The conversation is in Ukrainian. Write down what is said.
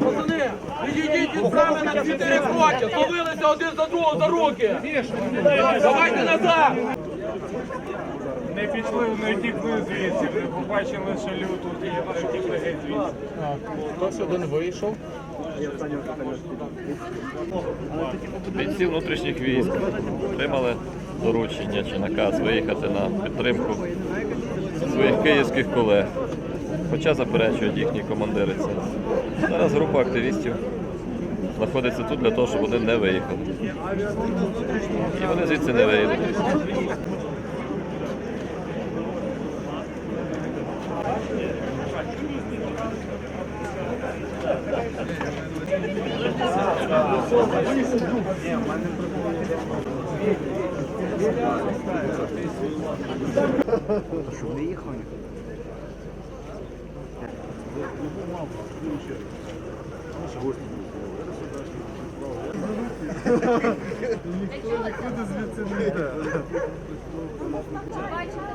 Пацани, відійдіть від брами на 4 кроки, зловилися один за другого за руки. Давайте назад. Не пішли, не втікли звідси, не побачили, що люту і не втікли геть звідси. Хтось один вийшов. Бійці внутрішніх військ отримали доручення чи наказ виїхати на підтримку своїх київських колег. Хоча заперечують їхні командири це. Зараз група активістів знаходиться тут для того, щоб вони не виїхали. І вони звідси не виїдуть. Щоб не їхав Ніхто нікуди звідси не йде. Бачите?